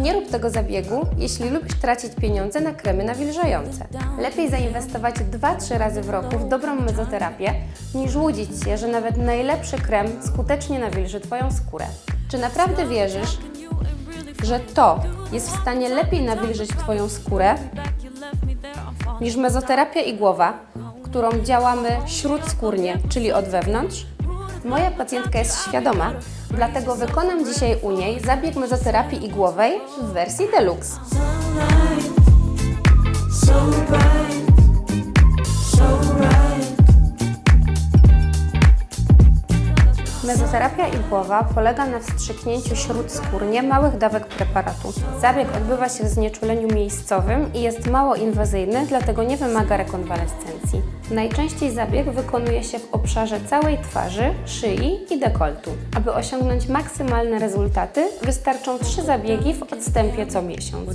Nie rób tego zabiegu, jeśli lubisz tracić pieniądze na kremy nawilżające. Lepiej zainwestować 2-3 razy w roku w dobrą mezoterapię, niż łudzić się, że nawet najlepszy krem skutecznie nawilży Twoją skórę. Czy naprawdę wierzysz, że to jest w stanie lepiej nawilżyć Twoją skórę niż mezoterapia igłowa, którą działamy śródskórnie, czyli od wewnątrz? Moja pacjentka jest świadoma, dlatego wykonam dzisiaj u niej zabieg mezoterapii igłowej w wersji deluxe. Mezoterapia igłowa polega na wstrzyknięciu śródskórnie małych dawek preparatu. Zabieg odbywa się w znieczuleniu miejscowym i jest mało inwazyjny, dlatego nie wymaga rekonwalescencji. Najczęściej zabieg wykonuje się w obszarze całej twarzy, szyi i dekoltu. Aby osiągnąć maksymalne rezultaty, wystarczą trzy zabiegi w odstępie co miesiąc.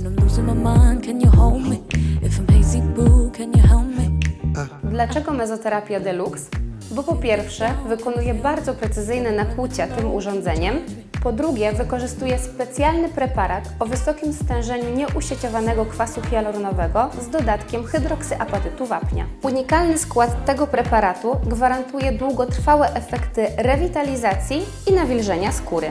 Me? Dlaczego mezoterapia deluxe? Bo po pierwsze wykonuje bardzo precyzyjne nakłucia tym urządzeniem, po drugie wykorzystuje specjalny preparat o wysokim stężeniu nieusieciowanego kwasu hialuronowego z dodatkiem hydroksyapatytu wapnia. Unikalny skład tego preparatu gwarantuje długotrwałe efekty rewitalizacji i nawilżenia skóry.